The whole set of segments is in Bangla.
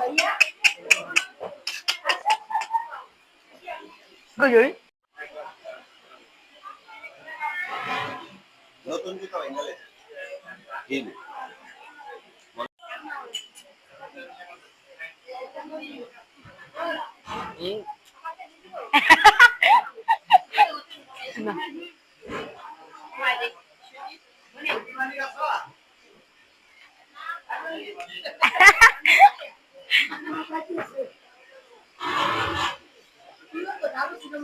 cái gì নতুন জুতা বেঙ্গলে হিল না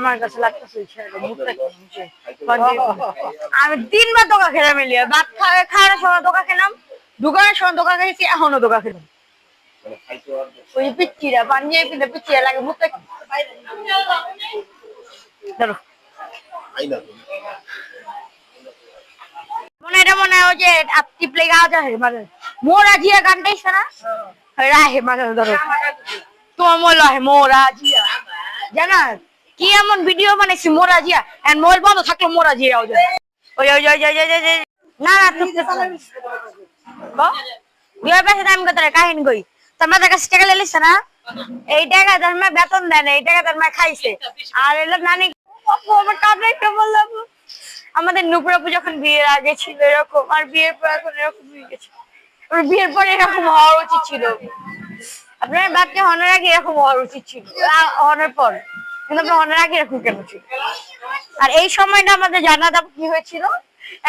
আমার কাছে আমি তিনবার দোকা খেলাম ভাত খাওয়া খাওয়ার সময় দোকা খেলাম দোকানের সময় দোকা খেয়েছি, এখনও দোকা খেলাম। ওই পিঠে পিচ্চিরা লাগে মুখটা ধরো। মনে এটা মনে হয় যে প্লে গাওয়া যায় মানে মোরা জিয়া গানটাই শোনা রাহে মানে ধরো। তোমার মনে হয় মোরা জানা? কি এমন ভিডিও বানাইছি? মোরা জিয়া। এন্ড মোবাইল বন্ধ থাকল মোরা জিয়া ওই ওই ওই ওই ওই না না তুমি পেছে টাইম কত কাহিনী কই? কাছে টাকা না? এই টাকা বেতন দেয় না, এই টাকা তার মা খাইছে। আর এলো নানি আমার একটা বললাম আমাদের নুপুরাপু যখন বিয়ের আগে ছিল এরকম, আর বিয়ের পর এখন এরকম হয়ে গেছে। বিয়ের পরে এরকম হওয়ার উচিত ছিল। আপনার বাচ্চা হনের আগে এরকম হওয়ার উচিত ছিল। হনের পর। কিন্তু আপনার হনের আগে এরকম কেন ছিল? আর এই সময়টা আমাদের জানা দাম কি হয়েছিল?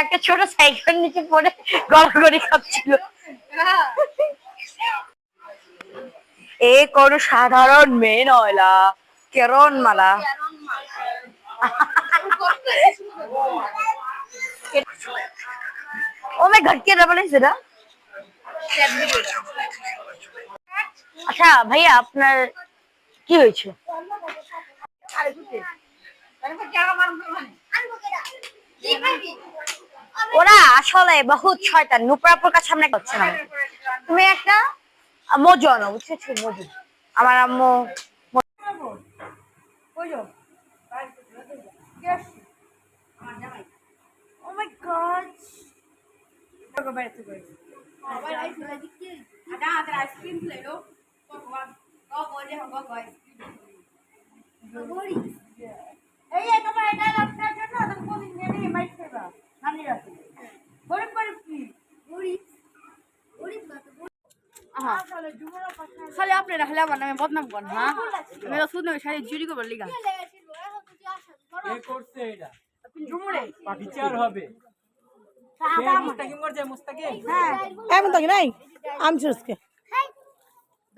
একটা ছোট সাইকেল নিচে পড়ে গড়াগড়ি খাচ্ছিল। এ কোন সাধারণ মেয়ে নয়লা কেরন মালা। ও মাই গড, কে ডাবল না আচ্ছা ভাইয়া আপনার কি হয়েছে? ওরা আসলে বহুত শয়তান নুপুরাপুর কাছে সামনে করছে না। তুমি একটা মজু আনো বুঝেছ? মজু। আমার আম্মু Oh my god. জন্য খালি আপনারা খালি আমার নামে বদনাম করেন হ্যাঁ? আমি তো শুনে সারি চুরি করবার লিগা। কে করছে এটা? বিচার হবে। মুস্তাকিম করছে? মুস্তাকিম? এমন তো নাই? আমি হ্যাঁ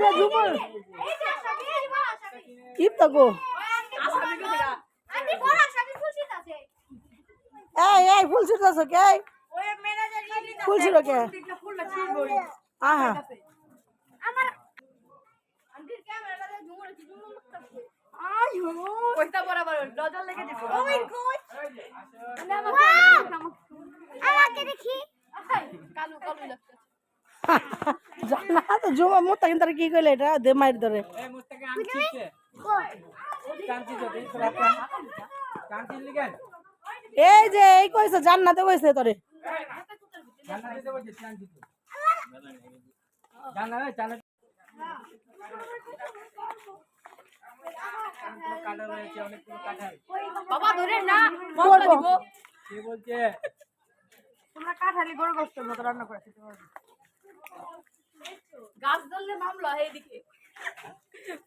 রে ঝুমুর কি তাকো এই এই ফুল ছিটাছো কে ফুল ছিল কে আহা আমার আঙ্কির ক্যামেরাটা ঝুমুর দেখি কালু কালু লাগতাছে জানা তো জুমা মোস্তাকিম তার কি কইলে এটা? দে মাইর ধরে। এই যে এই কইছে জান্নাতে কইছে তোরে। তোমরা কাঠালি গরু গোস্ত রান্না করেছি গাছ ধরলে মামলা এইদিকে।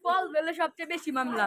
ফল ধরলে সবচেয়ে বেশি মামলা।